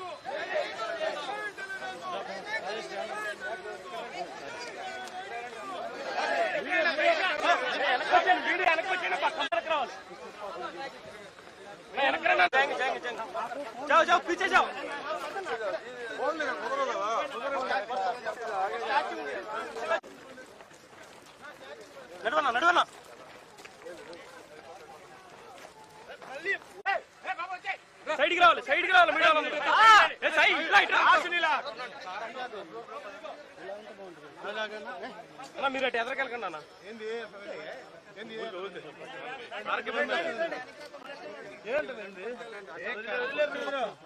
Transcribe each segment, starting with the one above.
모두. అన్న మీరు అటు ఎదరికెళ్ళకండి అన్న.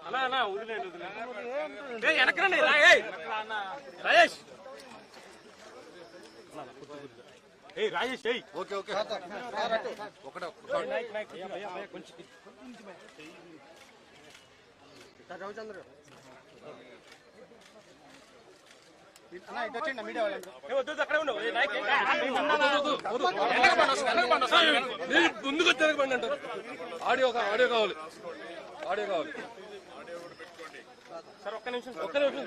అన్నా అన్న వదిలేండి వదిలేండి వెనకరండి రా, ఏయ్. రాజేష్. ఏయ్ రాజేష్ ఏయ్. Okay okay. ఒకటే కొంచెం రవిచంద్ర అన్న ఇటు వచ్చేయండి మీడియా వాళ్ళందరూ ఏ, వద్దు వద్దు, అక్కడే ఉండవు ఏ, నాయక్ ఏ, మీరు ముందుకు తిరగబండి అంటారు ఆడియో ఆడియో కావాలి ఆడియో కావాలి సార్ ఒక్క నిమిషం ఒక్క నిమిషం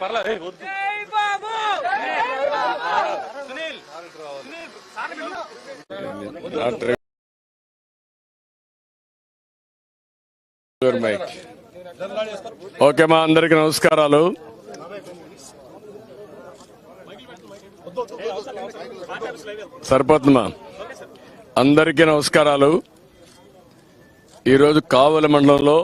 పర్లేదు ఏ, వద్దు ఓకే మా అందరికి నమస్కారాలు. సరిపోతుందమ్మా అందరికీ నమస్కారాలు. ఈరోజు కావలి మండలంలో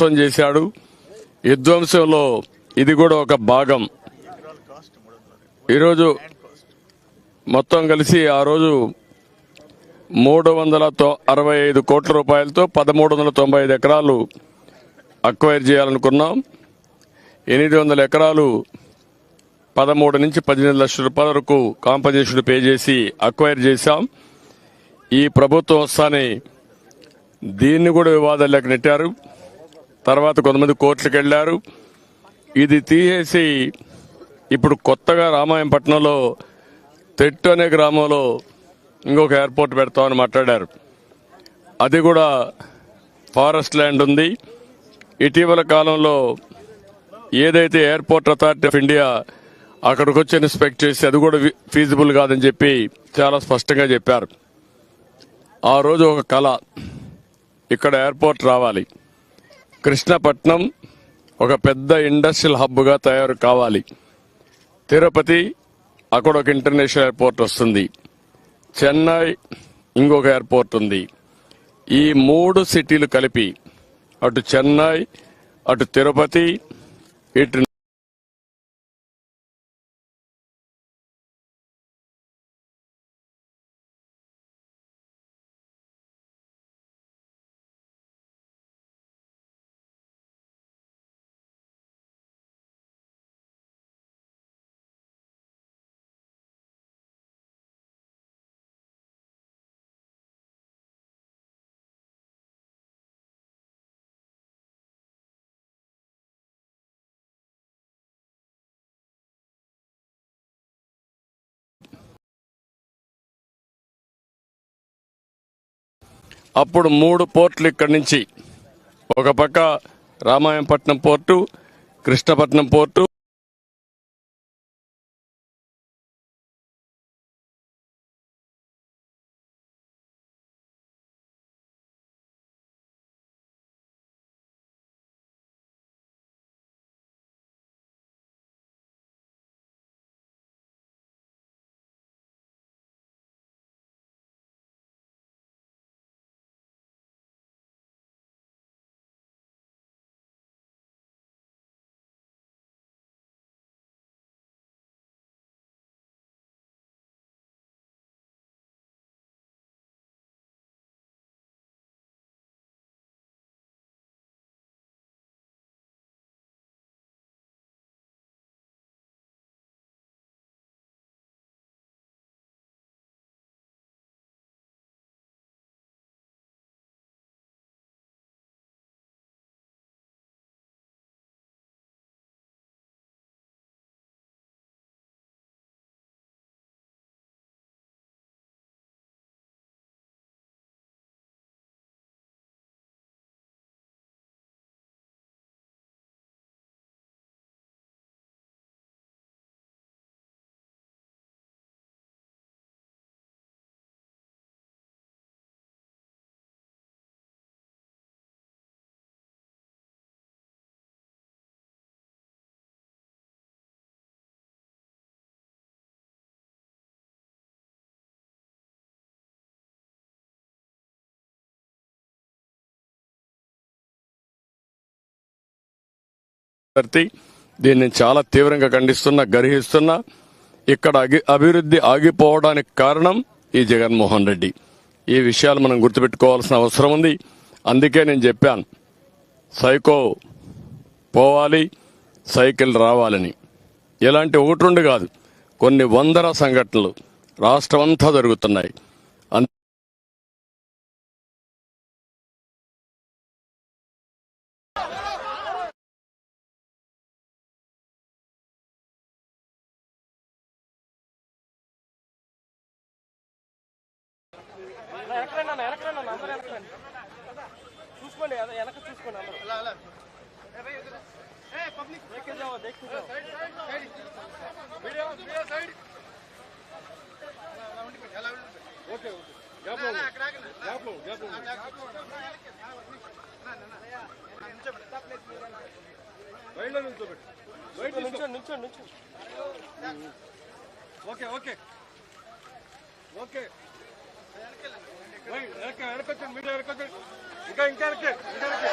ధ్వంసం చేశాడు. ఈ ధ్వంసంలో ఇది కూడా ఒక భాగం. ఈరోజు మొత్తం కలిసి ఆ రోజు మూడు వందల అరవై ఐదు కోట్ల రూపాయలతో పదమూడు వందల తొంభై ఐదు ఎకరాలు అక్వైర్ చేయాలనుకున్నాం. ఎనిమిది వందల ఎకరాలు పదమూడు నుంచి పద్దెనిమిది లక్షల రూపాయల వరకు కాంపన్సేషన్ పే చేసి అక్వైర్ చేశాం. ఈ ప్రభుత్వం వస్తానే దీన్ని కూడా వివాదాల్లోకి నెట్టారు. తర్వాత కొంతమంది కోర్టులకు వెళ్ళారు. ఇది తీసేసి ఇప్పుడు కొత్తగా రామాయంపట్నంలో తెట్టు అనే గ్రామంలో ఇంకొక ఎయిర్పోర్ట్ పెడతామని మాట్లాడారు. అది కూడా ఫారెస్ట్ ల్యాండ్ ఉంది. ఇటీవల కాలంలో ఏదైతే ఎయిర్పోర్ట్ అథారిటీ ఆఫ్ ఇండియా అక్కడికి వచ్చి ఇన్స్పెక్ట్ చేసి అది కూడా ఫీజిబుల్ కాదని చెప్పి చాలా స్పష్టంగా చెప్పారు. ఆ రోజు ఒక కళ ఇక్కడ ఎయిర్పోర్ట్ రావాలి. కృష్ణపట్నం ఒక పెద్ద ఇండస్ట్రియల్ హబ్గా తయారు కావాలి. తిరుపతి అక్కడ ఒక ఇంటర్నేషనల్ ఎయిర్పోర్ట్ వస్తుంది. చెన్నై ఇంకొక ఎయిర్పోర్ట్ ఉంది. ఈ మూడు సిటీలు కలిపి అటు చెన్నై అటు తిరుపతి ఇటు అప్పుడు మూడు పోర్టులు ఇక్కడి నుంచి. ఒక పక్క రామాయంపట్నం పోర్టు కృష్ణపట్నం పోర్టు అభ్యర్థి దీన్ని చాలా తీవ్రంగా ఖండిస్తున్నా గర్హిస్తున్నా. ఇక్కడ అభివృద్ధి ఆగిపోవడానికి కారణం ఈ జగన్మోహన్ రెడ్డి. ఈ విషయాలు మనం గుర్తుపెట్టుకోవాల్సిన అవసరం ఉంది. అందుకే నేను చెప్పాను సైకో పోవాలి సైకిల్ రావాలని. ఇలాంటి ఒకటి రెండు కాదు కొన్ని వందల సంఘటనలు రాష్ట్రమంతా జరుగుతున్నాయి. ఎలక్ట్రండి అన్న ఎలక్ట్రండి అన్న అందరూ ఎలక్ట్రండి చూసుకోండి వెనక చూసుకోండి అందరూ public okay okay gap gap నిల్చోండి నిల్చోండి నిల్చోండి ఓకే ఓకే ఓకే వెనక వెనకొచ్చండి మీడియా వెనకొచ్చండి ఇంకా ఇంకా వెనక్కి ఇంకా వెనక్కి.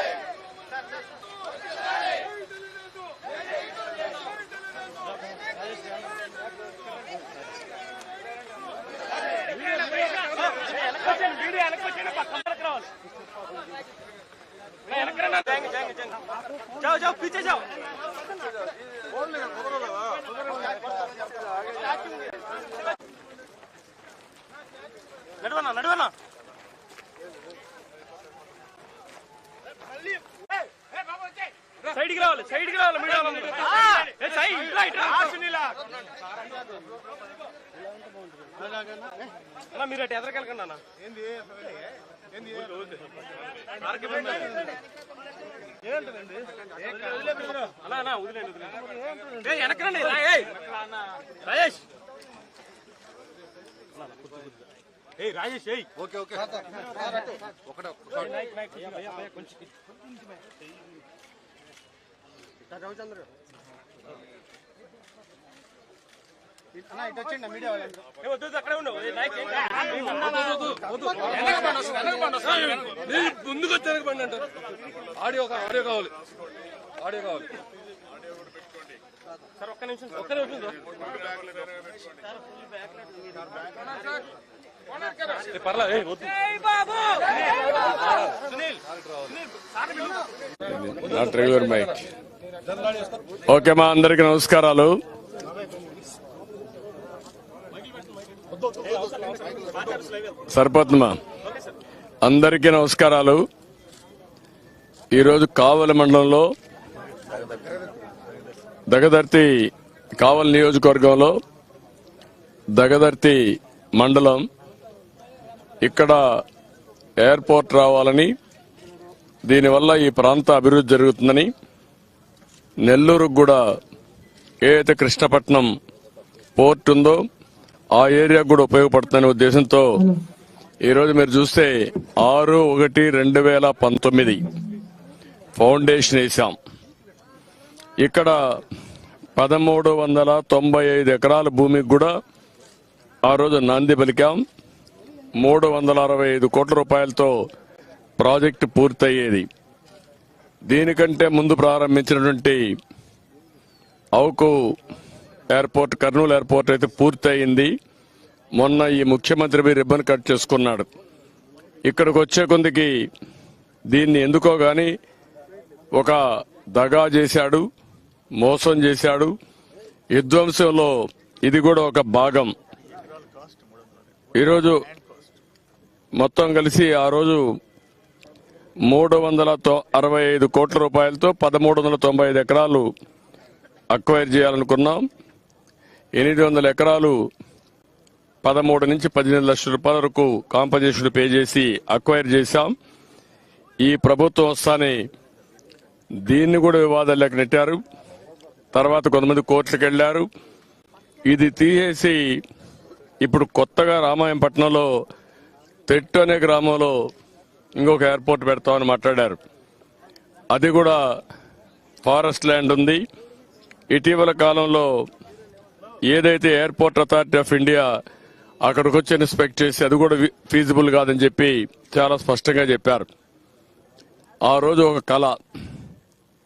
వెనకరండి రా, ఏయ్. రాజేష్ ఏయ్ రాజేష్ ఏయ్ ఓకే ఓకే ఒకటే రవిచంద్ర అన్న ఇటు వచ్చేయండి మీడియా వాళ్ళందరూ ఏ, వద్దు వద్దు, అక్కడే ఉండవు ఏ, నాయక్ ఏంటి? మీరు ముందుకు వచ్చి వెనకబండి అంటారు. ఆడియో ఆడియో కావాలి. ఆడియో కావాలి. సార్ ఒక్క నిమిషం ఒక్క నిమిషం ఓకే మా అందరికి నమస్కారాలు. సరిపోతుందమ్మా అందరికీ నమస్కారాలు. ఈరోజు కావలి మండలంలో దగదర్తి కావలి నియోజకవర్గంలో దగదర్తి మండలం ఇక్కడ ఎయిర్పోర్ట్ రావాలని దీనివల్ల ఈ ప్రాంత అభివృద్ధి జరుగుతుందని నెల్లూరుకు కూడా ఏదైతే కృష్ణపట్నం పోర్ట్ ఉందో ఆ ఏరియా కూడా ఉపయోగపడుతుందనే ఉద్దేశంతో ఈరోజు మీరు చూస్తే ఆరు ఒకటి రెండు వేల పంతొమ్మిది ఫౌండేషన్ వేసాం. ఇక్కడ పదమూడు వందల తొంభై ఐదు ఎకరాల భూమికి కూడా ఆ రోజు నాంది పలికాం. మూడు వందల అరవై ఐదు కోట్ల రూపాయలతో ప్రాజెక్టు పూర్తయ్యేది. దీనికంటే ముందు ప్రారంభించినటువంటి అవుకు ఎయిర్పోర్ట్ కర్నూలు ఎయిర్పోర్ట్ అయితే పూర్తయింది. మొన్న ఈ ముఖ్యమంత్రి మీ రిబ్బన్ కట్ చేసుకున్నాడు. ఇక్కడికి వచ్చే కొందికి దీన్ని ఎందుకో గాని ఒక దగా చేశాడు మోసం చేశాడు. విధ్వంసంలో ఇది కూడా ఒక భాగం. ఈరోజు మొత్తం కలిసి ఆ రోజు మూడు వందల తొ- అరవై ఐదు కోట్ల రూపాయలతో పదమూడు వందల తొంభై ఐదు ఎకరాలు అక్వైర్ చేయాలనుకున్నాం. ఎనిమిది వందల ఎకరాలు పదమూడు నుంచి పద్దెనిమిది లక్షల రూపాయల వరకు కాంపన్సేషన్ పే చేసి అక్వైర్ చేశాం. ఈ ప్రభుత్వం వస్తానే దీన్ని కూడా వివాదాల్లోకి నెట్టారు. తర్వాత కొంతమంది కోర్టులకు వెళ్ళారు. ఇది తీసేసి ఇప్పుడు కొత్తగా రామాయంపట్నంలో తెట్టు అనే గ్రామంలో ఇంకొక ఎయిర్పోర్ట్ పెడతామని మాట్లాడారు. అది కూడా ఫారెస్ట్ ల్యాండ్ ఉంది. ఇటీవల కాలంలో ఏదైతే ఎయిర్పోర్ట్ అథారిటీ ఆఫ్ ఇండియా అక్కడికి వచ్చి ఇన్స్పెక్ట్ చేసి అది కూడా ఫీజిబుల్ కాదని చెప్పి చాలా స్పష్టంగా చెప్పారు. ఆ రోజు ఒక కళ.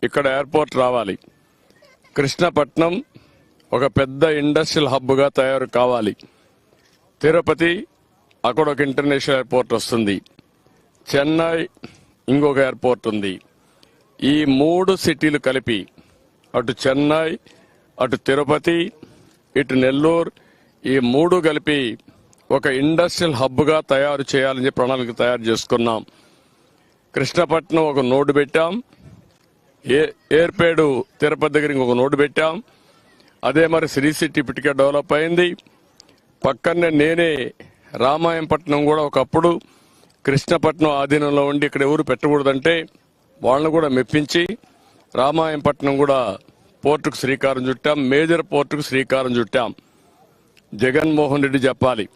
ఇక్కడ ఎయిర్పోర్ట్ రావాలి. కృష్ణపట్నం ఒక పెద్ద ఇండస్ట్రియల్ హబ్గా తయారు కావాలి. తిరుపతి అక్కడ ఒక ఇంటర్నేషనల్ ఎయిర్పోర్ట్ వస్తుంది. చెన్నై ఇంకొక ఎయిర్పోర్ట్ ఉంది. ఈ మూడు సిటీలు కలిపి అటు చెన్నై అటు తిరుపతి ఇటు నెల్లూరు ఈ మూడు కలిపి ఒక ఇండస్ట్రియల్ హబ్గా తయారు చేయాలని చెప్పి ప్రణాళిక తయారు చేసుకున్నాం. కృష్ణపట్నం ఒక నోటు పెట్టాం. ఏ ఏర్పేడు తిరుపతి దగ్గర ఇంకొక నోటు పెట్టాం. అదే మరి శ్రీ సిటీ ఇప్పటికే డెవలప్ అయింది. పక్కనే నేనే రామాయంపట్నం కూడా ఒకప్పుడు కృష్ణపట్నం ఆధీనంలో ఉండి ఇక్కడ ఎవరు పెట్టకూడదంటే వాళ్ళని కూడా మెప్పించి రామాయంపట్నం కూడా పోర్టుకు శ్రీకారం చుట్టాం మేజర్ పోర్టుకు శ్రీకారం చుట్టాం. జగన్మోహన్ రెడ్డి చెప్పాలి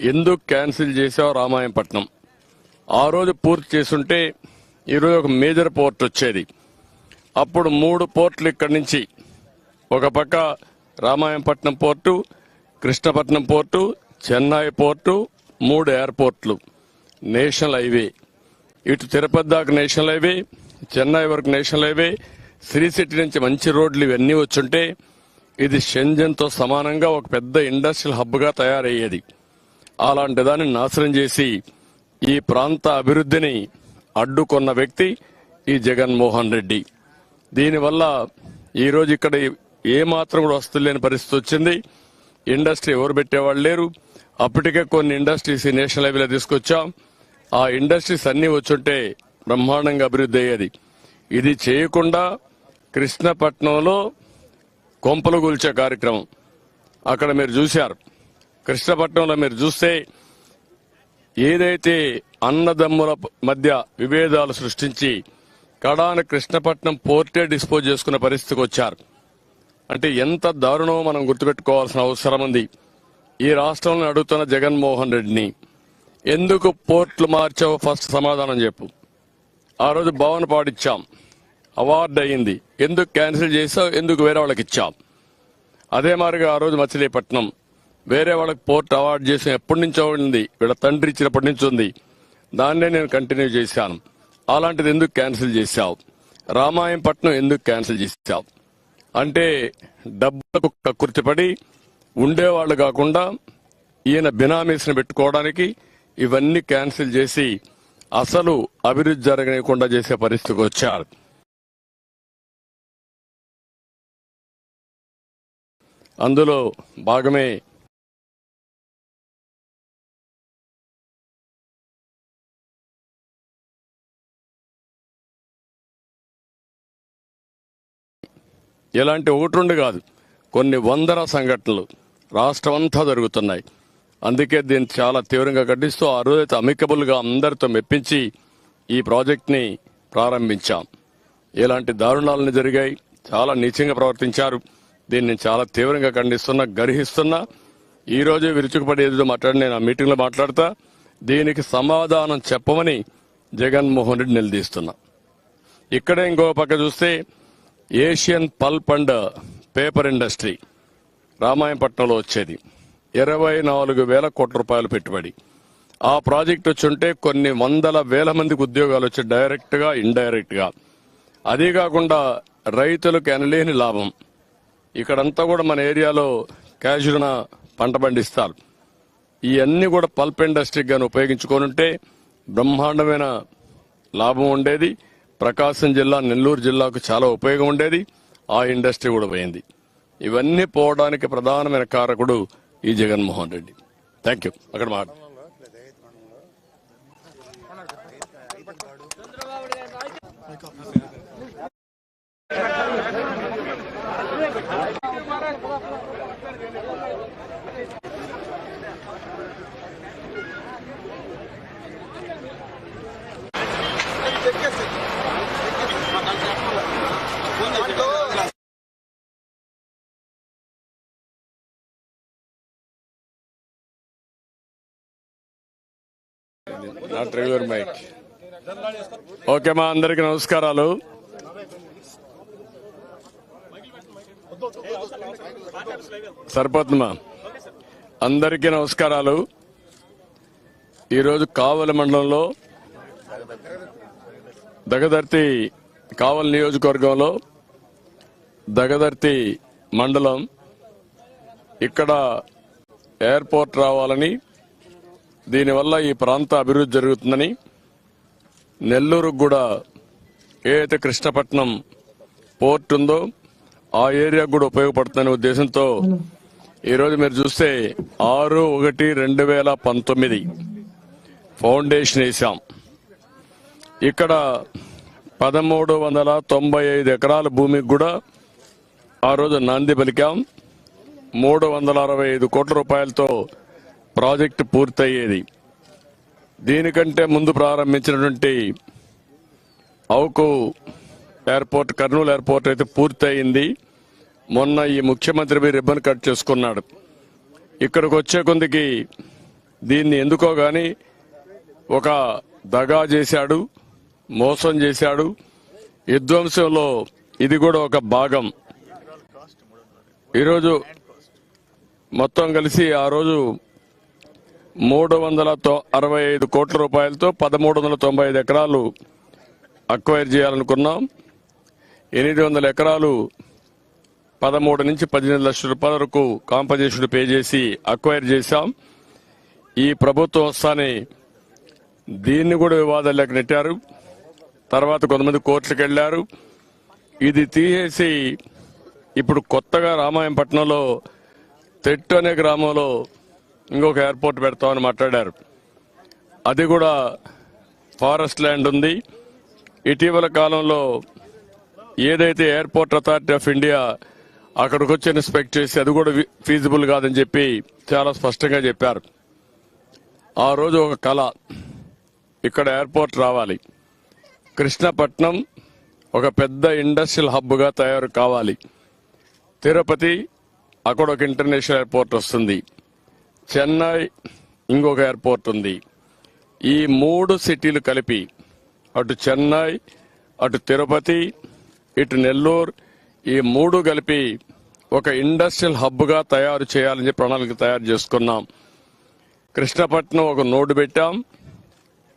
ఎందుకు క్యాన్సిల్ చేసావు రామాయణపట్నం ఆ రోజు పూర్తి చేసుంటే ఈరోజు ఒక మేజర్ పోర్ట్ వచ్చేది. అప్పుడు మూడు పోర్టులు ఇక్కడి నుంచి. ఒక పక్క Ramayapatnam port Krishnapatnam port Chennai port మూడు ఎయిర్పోర్ట్లు. National highway. ఇటు తిరుపతి దాకా నేషనల్ హైవే చెన్నై వరకు నేషనల్ హైవే శ్రీ సిటీ నుంచి మంచి రోడ్లు ఇవన్నీ వచ్చుంటే ఇది షెంజన్తో సమానంగా ఒక పెద్ద ఇండస్ట్రియల్ హబ్గా తయారయ్యేది. అలాంటి దాన్ని నాశనం చేసి ఈ ప్రాంత అభివృద్ధిని అడ్డుకున్న వ్యక్తి ఈ జగన్మోహన్ రెడ్డి. దీనివల్ల ఈరోజు ఇక్కడ ఏ మాత్రం కూడా వస్తులేని పరిస్థితి వచ్చింది. ఇండస్ట్రీ ఎవరు పెట్టేవాళ్ళు లేరు. అప్పటికే కొన్ని ఇండస్ట్రీస్ నేషనల్ లెవెల్లో తీసుకొచ్చాం. ఆ ఇండస్ట్రీస్ అన్నీ వచ్చుంటే బ్రహ్మాండంగా అభివృద్ధి అయ్యేది. ఇది చేయకుండా కృష్ణపట్నంలో కొంపలు కూల్చే కార్యక్రమం. అక్కడ మీరు చూశారు. కృష్ణపట్నంలో మీరు చూస్తే ఏదైతే అన్నదమ్ముల మధ్య విభేదాలు సృష్టించి కడాన కృష్ణపట్నం పోర్టే డిస్పోజ్ చేసుకునే పరిస్థితికి వచ్చారు. అంటే ఎంత దారుణమో మనం గుర్తుపెట్టుకోవాల్సిన అవసరం ఉంది. ఈ రాష్ట్రంలో అడుగుతున్న జగన్మోహన్ రెడ్డిని ఎందుకు పోర్ట్లు మార్చావో ఫస్ట్ సమాధానం చెప్పు. ఆ రోజు భవన్ పాడిచ్చాం అవార్డు అయింది ఎందుకు క్యాన్సిల్ చేసావు? ఎందుకు వేరే వాళ్ళకి ఇచ్చాం అదే మాదిరిగా ఆ రోజు మచిలీపట్నం వేరే వాళ్ళకి పోర్ట్ అవార్డు చేసిన ఎప్పటి నుంచో ఉంది. వీళ్ళ తండ్రి ఇచ్చినప్పటి నుంచి ఉంది. దాన్నే నేను కంటిన్యూ చేశాను. అలాంటిది ఎందుకు క్యాన్సిల్ చేశావు? రామాయంపట్నం ఎందుకు క్యాన్సిల్ చేశావు? అంటే డబ్బులకు కక్కుర్తిపడి ఉండేవాళ్ళు కాకుండా ఈయన బినామీస్ని పెట్టుకోవడానికి ఇవన్నీ క్యాన్సిల్ చేసి అసలు అభివృద్ధి జరగనీయకుండా చేసే పరిస్థితికి వచ్చారు. అందులో భాగమే ఇలాంటి ఒకటి రెండు కాదు కొన్ని వందల సంఘటనలు రాష్ట్రమంతా జరుగుతున్నాయి. అందుకే దీన్ని చాలా తీవ్రంగా ఖండిస్తూ ఆ రోజైతే అమికబుల్గా అందరితో మెప్పించి ఈ ప్రాజెక్ట్ని ప్రారంభించాం. ఇలాంటి దారుణాలను జరిగాయి చాలా నీచంగా ప్రవర్తించారు. దీన్ని నేను చాలా తీవ్రంగా ఖండిస్తున్నా గర్హిస్తున్నా. ఈ రోజే విరుచుకుపడి ఏదో మాట్లాడి నేను ఆ మీటింగ్లో మాట్లాడతా. దీనికి సమాధానం చెప్పమని జగన్మోహన్ రెడ్డి నిలదీస్తున్నా. ఇక్కడే ఇంకో పక్క చూస్తే Asian pulp and paper industry రామాయణపట్నంలో వచ్చేది. ఇరవై నాలుగు వేల కోట్ల రూపాయలు పెట్టుబడి. ఆ ప్రాజెక్ట్ వచ్చుంటే కొన్ని వందల వేల మందికి ఉద్యోగాలు వచ్చి డైరెక్ట్గా ఇండైరెక్ట్గా. అదే కాకుండా రైతులకు ఎనలేని లాభం. ఇక్కడంతా కూడా మన ఏరియాలో క్యాజువల్న పంట పండిస్తారు. ఇవన్నీ కూడా పల్ప్ ఇండస్ట్రీకి కానీ ఉపయోగించుకొని ఉంటే బ్రహ్మాండమైన లాభం ఉండేది. ప్రకాశం జిల్లా నెల్లూరు జిల్లాకు చాలా ఉపయోగం ఉండేది. ఆ ఇండస్ట్రీ కూడా పోయింది. ఇవన్నీ పోవడానికి ప్రధానమైన కారకుడు ఈ జగన్మోహన్ రెడ్డి. థ్యాంక్ యూ అక్కడ మాట నాట్ రెగ్యులర్ మైక్ ఓకే మా అందరికి నమస్కారాలు. సరిపోతుందా? అందరికీ నమస్కారాలు. ఈరోజు కావలి మండలంలో దగదర్తి కావలి నియోజకవర్గంలో దగదర్తి మండలం ఇక్కడ ఎయిర్పోర్ట్ రావాలని దీనివల్ల ఈ ప్రాంత అభివృద్ధి జరుగుతుందని నెల్లూరుకు కూడా ఏదైతే కృష్ణపట్నం పోర్ట్ ఉందో ఆ ఏరియాకు కూడా ఉపయోగపడుతుందనే ఉద్దేశంతో ఈరోజు మీరు చూస్తే ఆరు ఒకటి రెండు వేల పంతొమ్మిది ఫౌండేషన్ వేసాం. ఇక్కడ పదమూడు వందల తొంభై ఐదు ఎకరాల భూమికి కూడా ఆ రోజు నాంది పలికాం. మూడు వందల అరవై ఐదు కోట్ల రూపాయలతో ప్రాజెక్టు పూర్తయ్యేది. దీనికంటే ముందు ప్రారంభించినటువంటి అవుకు ఎయిర్పోర్ట్ కర్నూలు ఎయిర్పోర్ట్ అయితే పూర్తయింది. మొన్న ఈ ముఖ్యమంత్రి మీ రిబ్బన్ కట్ చేసుకున్నాడు. ఇక్కడికి వచ్చే కొందికి దీన్ని ఎందుకో గాని ఒక దగా చేశాడు మోసం చేశాడు. విధ్వంసంలో ఇది కూడా ఒక భాగం. ఈరోజు మొత్తం కలిసి ఆ రోజు మూడు వందల తొ- అరవై ఐదు కోట్ల రూపాయలతో పదమూడు వందల తొంభై ఐదు ఎకరాలు అక్వైర్ చేయాలనుకున్నాం. ఎనిమిది వందల ఎకరాలు పదమూడు నుంచి పద్దెనిమిది లక్షల రూపాయల వరకు కాంపజేషన్ పే చేసి అక్వైర్ చేశాం. ఈ ప్రభుత్వం వస్తానే దీన్ని కూడా వివాదాల్లోకి నెట్టారు. తర్వాత కొంతమంది కోర్టులకు వెళ్ళారు. ఇది తీసేసి ఇప్పుడు కొత్తగా రామాయంపట్నంలో తెట్టు అనే గ్రామంలో ఇంకొక ఎయిర్పోర్ట్ పెడతామని మాట్లాడారు. అది కూడా ఫారెస్ట్ ల్యాండ్ ఉంది. ఇటీవల కాలంలో ఏదైతే ఎయిర్పోర్ట్ అథారిటీ ఆఫ్ ఇండియా అక్కడికి వచ్చి ఇన్స్పెక్ట్ చేసి అది కూడా ఫీజిబుల్ కాదని చెప్పి చాలా స్పష్టంగా చెప్పారు. ఆ రోజు ఒక కళ. ఇక్కడ ఎయిర్పోర్ట్ రావాలి. కృష్ణపట్నం ఒక పెద్ద ఇండస్ట్రియల్ హబ్గా తయారు కావాలి. తిరుపతి అక్కడ ఒక ఇంటర్నేషనల్ ఎయిర్పోర్ట్ వస్తుంది. చెన్నై ఇంకొక ఎయిర్పోర్ట్ ఉంది. ఈ మూడు సిటీలు కలిపి అటు చెన్నై అటు తిరుపతి ఇటు నెల్లూరు ఈ మూడు కలిపి ఒక ఇండస్ట్రియల్ హబ్గా తయారు చేయాలని చెప్పి ప్రణాళిక తయారు చేసుకున్నాం. కృష్ణపట్నం ఒక నోటు పెట్టాం.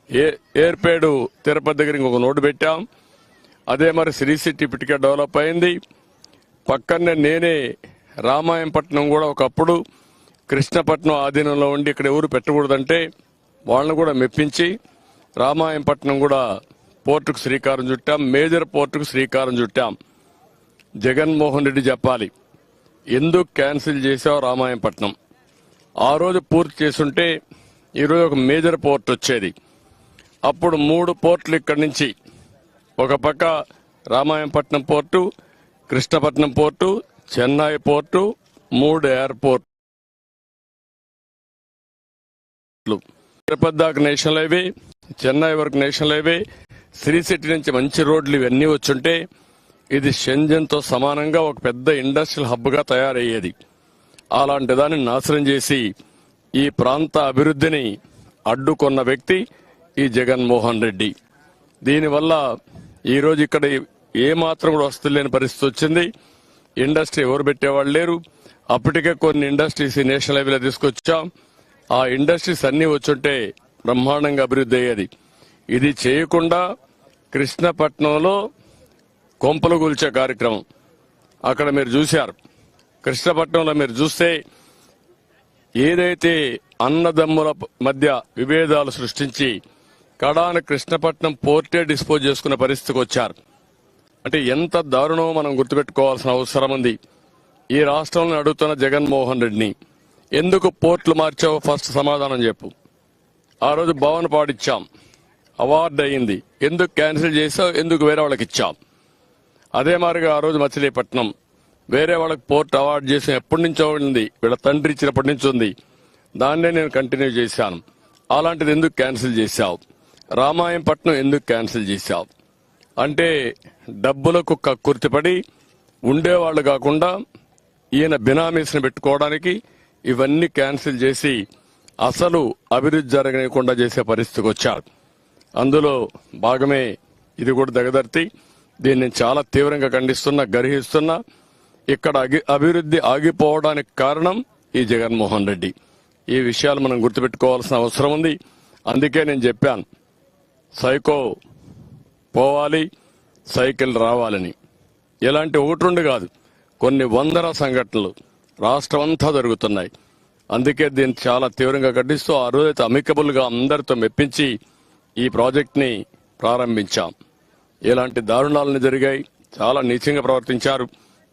ఏ ఏర్పేడు తిరుపతి దగ్గర ఇంకొక నోటు పెట్టాం. అదే మరి శ్రీ సిటీ ఇప్పటికే డెవలప్ అయింది. పక్కనే నేనే రామాయంపట్నం కూడా ఒకప్పుడు కృష్ణపట్నం ఆధీనంలో ఉండి ఇక్కడ ఎవరు పెట్టకూడదంటే వాళ్ళని కూడా మెప్పించి రామాయంపట్నం కూడా పోర్టుకు శ్రీకారం చుట్టాం మేజర్ పోర్టుకు శ్రీకారం చుట్టాం. జగన్మోహన్ రెడ్డి చెప్పాలి ఎందుకు క్యాన్సిల్ చేసావు రామాయణపట్నం ఆ రోజు పూర్తి చేసుంటే ఈరోజు ఒక మేజర్ పోర్ట్ వచ్చేది. అప్పుడు మూడు పోర్టులు ఇక్కడి నుంచి. ఒక పక్క Ramayapatnam port Krishnapatnam port Chennai port మూడు ఎయిర్పోర్ట్ తిరుపతి దాకా నేషనల్ హైవే చెన్నై వరకు నేషనల్ హైవే సిటీ నుంచి మంచి రోడ్లు ఇవన్నీ వచ్చుంటే ఇది షెంజన్తో సమానంగా ఒక పెద్ద ఇండస్ట్రియల్ హబ్గా తయారయ్యేది. అలాంటి దాన్ని నాశనం చేసి ఈ ప్రాంత అభివృద్ధిని అడ్డుకున్న వ్యక్తి ఈ జగన్మోహన్ రెడ్డి. దీనివల్ల ఈరోజు ఇక్కడ ఏమాత్రం కూడా వస్తువు లేని పరిస్థితి వచ్చింది. ఇండస్ట్రీ ఎవరు పెట్టేవాళ్ళు లేరు. అప్పటికే కొన్ని ఇండస్ట్రీస్ నేషనల్ హైవేలో తీసుకొచ్చాం. ఆ ఇండస్ట్రీస్ అన్నీ వచ్చుంటే బ్రహ్మాండంగా అభివృద్ధి అయ్యేది. ఇది చేయకుండా కృష్ణపట్నంలో కొంపలు కూల్చే కార్యక్రమం. అక్కడ మీరు చూశారు. కృష్ణపట్నంలో మీరు చూస్తే ఏదైతే అన్నదమ్ముల మధ్య విభేదాలు సృష్టించి కడాన కృష్ణపట్నం పోర్టే డిస్పోజ్ చేసుకున్న పరిస్థితికి వచ్చారు. అంటే ఎంత దారుణమో మనం గుర్తుపెట్టుకోవాల్సిన అవసరం ఉంది. ఈ రాష్ట్రంలో అడుగుతున్న జగన్మోహన్ రెడ్డిని ఎందుకు పోర్ట్లు మార్చావో ఫస్ట్ సమాధానం చెప్పు. ఆ రోజు భవన్ పాడిచ్చాం అవార్డు అయింది. ఎందుకు క్యాన్సిల్ చేసావు? ఎందుకు వేరే వాళ్ళకి ఇచ్చాం అదే మాదిరిగా ఆ రోజు మచిలీపట్నం వేరే వాళ్ళకి పోర్ట్ అవార్డు చేసిన ఎప్పటి నుంచో ఉంది. వీళ్ళ తండ్రి ఇచ్చినప్పటి నుంచి ఉంది. దాన్నే నేను కంటిన్యూ చేశాను. అలాంటిది ఎందుకు క్యాన్సిల్ చేశావు? రామాయంపట్నం ఎందుకు క్యాన్సిల్ చేశావు? అంటే డబ్బులకు కక్కుర్తిపడి ఉండేవాళ్ళు కాకుండా ఈయన బినామీస్ని పెట్టుకోవడానికి ఇవన్నీ క్యాన్సిల్ చేసి అసలు అభివృద్ధి జరగనీయకుండా చేసే పరిస్థితికి వచ్చారు. అందులో భాగమే ఇది కూడా దగదర్తి. దీన్ని చాలా తీవ్రంగా ఖండిస్తున్నా గర్హిస్తున్నా. ఇక్కడ అభివృద్ధి ఆగిపోవడానికి కారణం ఈ జగన్మోహన్ రెడ్డి. ఈ విషయాలు మనం గుర్తుపెట్టుకోవాల్సిన అవసరం ఉంది. అందుకే నేను చెప్పాను సైకో పోవాలి సైకిల్ రావాలని. ఇలాంటి ఒకటి రెండు కాదు కొన్ని వందల సంఘటనలు రాష్ట్రం అంతా జరుగుతున్నాయి. అందుకే దీన్ని చాలా తీవ్రంగా ఖండిస్తూ ఆ రోజైతే అమికబుల్ అందరితో మెప్పించి ఈ ప్రాజెక్ట్ని ప్రారంభించాం. ఇలాంటి దారుణాలను జరిగాయి? చాలా నీచంగా ప్రవర్తించారు.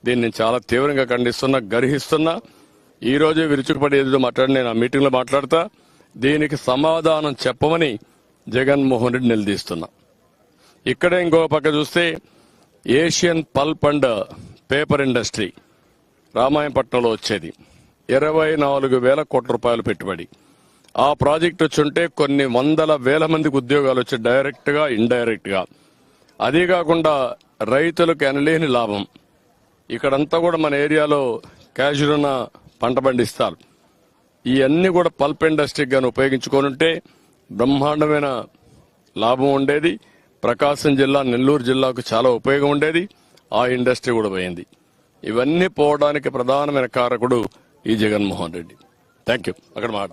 దీన్ని చాలా తీవ్రంగా ఖండిస్తున్నా గర్హిస్తున్నా. ఈరోజు విరుచుకుపడి ఏదో మాట్లాడి నేను ఆ మీటింగ్లో మాట్లాడతా. దీనికి సమాధానం చెప్పమని జగన్మోహన్ రెడ్డి నిలదీస్తున్నా. ఇక్కడే ఇంకో పక్క చూస్తే Asian pulp and paper industry రామాయణపట్నంలో వచ్చేది. ఇరవై నాలుగు వేల కోట్ల రూపాయలు పెట్టుబడి. ఆ ప్రాజెక్ట్ వచ్చుంటే కొన్ని వందల వేల మందికి ఉద్యోగాలు వచ్చి డైరెక్ట్గా ఇండైరెక్ట్గా అదే కాకుండా రైతులకు ఎనలేని లాభం. ఇక్కడంతా కూడా మన ఏరియాలో క్యాజువల్ పంట పండిస్తారు. ఇవన్నీ కూడా పల్ప్ ఇండస్ట్రీకి కానీ ఉపయోగించుకొని ఉంటే బ్రహ్మాండమైన లాభం ఉండేది. ప్రకాశం జిల్లా నెల్లూరు జిల్లాకు చాలా ఉపయోగం ఉండేది. ఆ ఇండస్ట్రీ కూడా పోయింది. ఇవన్నీ పోవడానికి ప్రధానమైన కారకుడు ఈ జగన్మోహన్ రెడ్డి. థ్యాంక్ యూ అక్కడ మాట